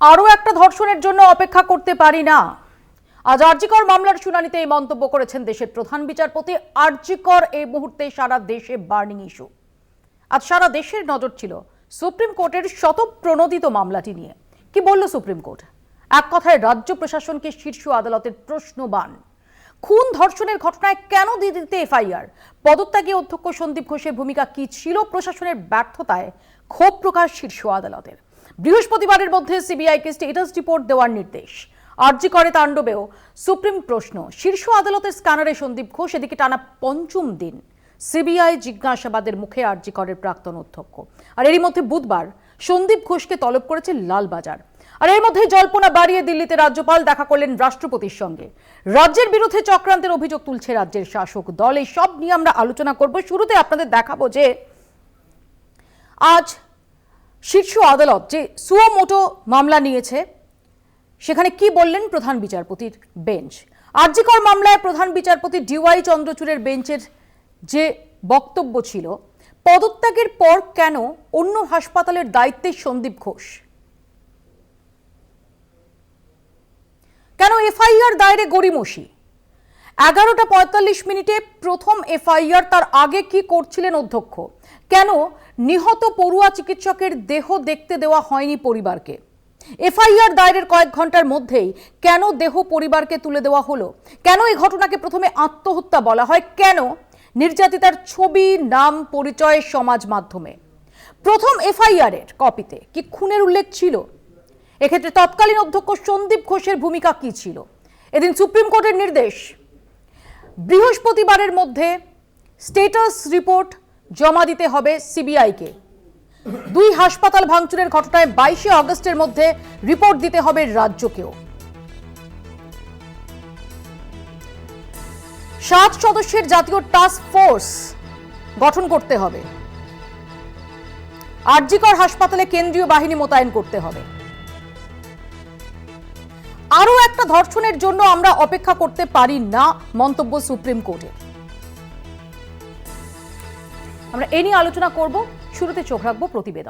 আরও একটা ধর্ষণের জন্য অপেক্ষা করতে পারি না। আজ আরজিকর মামলার শুনানিতে এই মন্তব্য করেছেন দেশের প্রধান বিচারপতি। আরজিকর এই মুহূর্তে সারা দেশে বার্নিং ইস্যু। আজ সারা দেশের নজর ছিল সুপ্রিম কোর্টের শতপ্রণোদিত মামলাটি নিয়ে। কি বলল সুপ্রিম কোর্ট? এক কথায় রাজ্য প্রশাসনকে শীর্ষ আদালতের প্রশ্নবান খুন ধর্ষণের ঘটনায় কেন দিয়ে দিতে এফআইআর? পদত্যাগী অধ্যক্ষ সন্দীপ ঘোষের ভূমিকা কি ছিল প্রশাসনের ব্যর্থতায় ক্ষোভ প্রকাশ শীর্ষ আদালতের। বৃহস্পতিবারের মধ্যে সিবিআইকে স্টেটাস রিপোর্ট দেওয়ার নির্দেশ। আর্জি করে তাণ্ডবেও সুপ্রিম প্রশ্ন, শীর্ষ আদালতের স্ক্যানারে সন্দীপ ঘোষ, এদিকে টানা পঞ্চম দিন সিবিআই জিজ্ঞাসাবাদের মুখে আরজি করের প্রাক্তন অধ্যক্ষ। আর এরই মধ্যে বুধবার সন্দীপ ঘোষকে তলব করেছে লালবাজার। আর এর মধ্যে জল্পনা বাড়িয়ে দিল্লিতে রাজ্যপাল দেখা করলেন রাষ্ট্রপতির সঙ্গে। রাজ্যের বিরুদ্ধে চক্রান্তের অভিযোগ তুলছে রাজ্যের শাসক দল। এই সব নিয়ে আমরা আলোচনা করব। শুরুতে আপনাদের দেখাবো যে আজ শীর্ষ আদালত যে সুও মোটো মামলা নিয়েছে, সেখানে কি বললেন প্রধান বিচারপতির বেঞ্চ? আরজিকর মামলায় প্রধান বিচারপতি ডিওয়াই চন্দ্রচূড়ের বেঞ্চের যে বক্তব্য ছিল, পদত্যাগের পর কেন অন্য হাসপাতালের দায়িত্বে সন্দীপ ঘোষ? কেন এফআইআর দায়েরে গড়িমসি? এগারোটা পঁয়তাল্লিশ মিনিটে প্রথম এফআইআর তার আগে কি করছিলেন অধ্যক্ষ? কেন নিহত পড়ুয়া চিকিৎসকের দেহ দেখতে দেওয়া হয়নি পরিবারকে? এফআইআর দায়েরের কয়েক ঘণ্টার মধ্যেই কেন দেহ পরিবারকে তুলে দেওয়া হলো? কেন এই ঘটনাকে প্রথমে আত্মহত্যা বলা হয়? কেন নির্যাতিতার ছবি, নাম, পরিচয় সমাজ মাধ্যমে? প্রথম এফআইআর এর কপিতে কি খুনের উল্লেখ ছিল? এক্ষেত্রে তৎকালীন অধ্যক্ষ সন্দীপ ঘোষের ভূমিকা কি ছিল? এদিন সুপ্রিম কোর্টের নির্দেশ বৃহস্পতিবারের মধ্যে স্টেটাস রিপোর্ট জমা দিতে হবে সিবিআইকে। দুই হাসপাতাল ভাঙচুরের ঘটনায় বাইশে অগস্টের মধ্যে রিপোর্ট দিতে হবে রাজ্যকেও। সাত সদস্যের জাতীয় টাস্ক ফোর্স গঠন করতে হবে। আরজিকর হাসপাতালে কেন্দ্রীয় বাহিনী মোতায়েন করতে হবে। আরও একটা ধর্ষণের জন্য আমরা অপেক্ষা করতে পারি না, মন্তব্য সুপ্রিম কোর্টের আমরা এ নিয়ে আলোচনা করব, শুরুতে চোখ রাখব প্রতিবেদন।